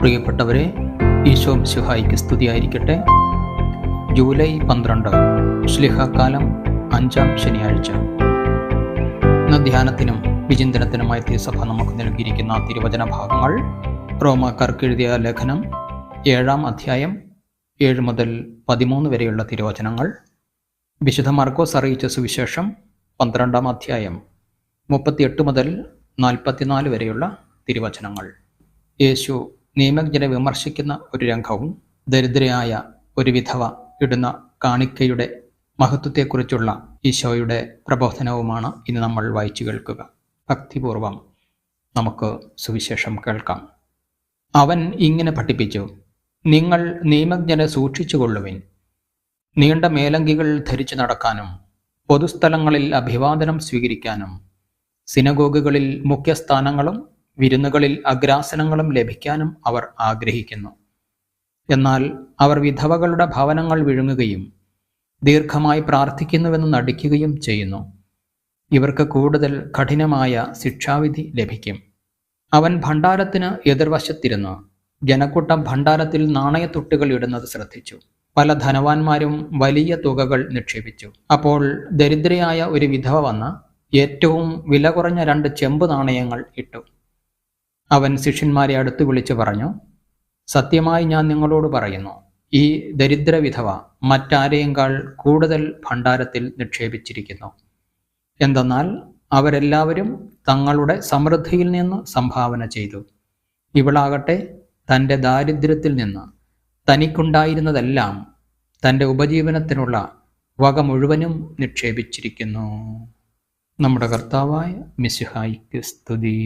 പ്രിയപ്പെട്ടവരെ ഈശോ സിഹായിക്ക് സ്തുതിയായിരിക്കട്ടെ. ജൂലൈ പന്ത്രണ്ട് ശ്ലിഹക്കാലം അഞ്ചാം ശനിയാഴ്ച. ഇന്ന് ധ്യാനത്തിനും വിചിന്തനത്തിനുമായി തിരുസഭ നമുക്ക് നൽകിയിരിക്കുന്ന തിരുവചന ഭാഗങ്ങൾ റോമാക്കാർക്ക് എഴുതിയ ലേഖനം ഏഴാം അധ്യായം ഏഴ് മുതൽ പതിമൂന്ന് വരെയുള്ള തിരുവചനങ്ങൾ. വിശുദ്ധ മാർക്കോസ് അറിയിച്ച സുവിശേഷം പന്ത്രണ്ടാം അധ്യായം മുപ്പത്തിയെട്ട് മുതൽ നാൽപ്പത്തിനാല് വരെയുള്ള തിരുവചനങ്ങൾ. യേശു നിയമജ്ഞനെ വിമർശിക്കുന്ന ഒരു രംഗവും ദരിദ്രയായ ഒരു വിധവ ഇടുന്ന കാണിക്കയുടെ മഹത്വത്തെക്കുറിച്ചുള്ള ഈശോയുടെ പ്രബോധനവുമാണ് ഇന്ന് നമ്മൾ വായിച്ചു കേൾക്കുക. ഭക്തിപൂർവം നമുക്ക് സുവിശേഷം കേൾക്കാം. അവൻ ഇങ്ങനെ പഠിപ്പിച്ചു നിങ്ങൾ നിയമജ്ഞനെ സൂക്ഷിച്ചുകൊള്ളുവിൻ. നീണ്ട മേലങ്കികൾ ധരിച്ചു നടക്കാനും പൊതുസ്ഥലങ്ങളിൽ അഭിവാദനം സ്വീകരിക്കാനും സിനഗോഗുകളിൽ മുഖ്യസ്ഥാനങ്ങളും വിരുന്നുകളിൽ അഗ്രാസനങ്ങളും ലഭിക്കാനും അവർ ആഗ്രഹിക്കുന്നു. എന്നാൽ അവർ വിധവകളുടെ ഭവനങ്ങൾ വിഴുങ്ങുകയും ദീർഘമായി പ്രാർത്ഥിക്കുന്നുവെന്ന് നടിക്കുകയും ചെയ്യുന്നു. ഇവർക്ക് കൂടുതൽ കഠിനമായ ശിക്ഷാവിധി ലഭിക്കും. അവൻ ഭണ്ഡാരത്തിന് എതിർവശത്തിരുന്ന്. ജനക്കൂട്ടം ഭണ്ഡാരത്തിൽ നാണയത്തുട്ടുകൾ ഇടുന്നത് ശ്രദ്ധിച്ചു. പല ധനവാന്മാരും വലിയ തുകകൾ നിക്ഷേപിച്ചു. അപ്പോൾ ദരിദ്രയായ ഒരു വിധവ വന്ന് ഏറ്റവും വില കുറഞ്ഞ രണ്ട് ചെമ്പ് നാണയങ്ങൾ ഇട്ടു. അവൻ ശിഷ്യന്മാരെ അടുത്ത് വിളിച്ചു പറഞ്ഞു സത്യമായി ഞാൻ നിങ്ങളോട് പറയുന്നു ഈ ദരിദ്ര വിധവ മറ്റാരെയേക്കാൾ കൂടുതൽ ഭണ്ഡാരത്തിൽ നിക്ഷേപിച്ചിരിക്കുന്നു. എന്തെന്നാൽ അവരെല്ലാവരും തങ്ങളുടെ സമൃദ്ധിയിൽ നിന്ന് സംഭാവന ചെയ്തു. ഇവളാകട്ടെ തന്റെ ദാരിദ്ര്യത്തിൽ നിന്ന് തനിക്കുണ്ടായിരുന്നതെല്ലാം തന്റെ ഉപജീവനത്തിനുള്ള വക മുഴുവനും നിക്ഷേപിച്ചിരിക്കുന്നു. നമ്മുടെ കർത്താവായ മിസ്ഹായിക്ക് സ്തുതി.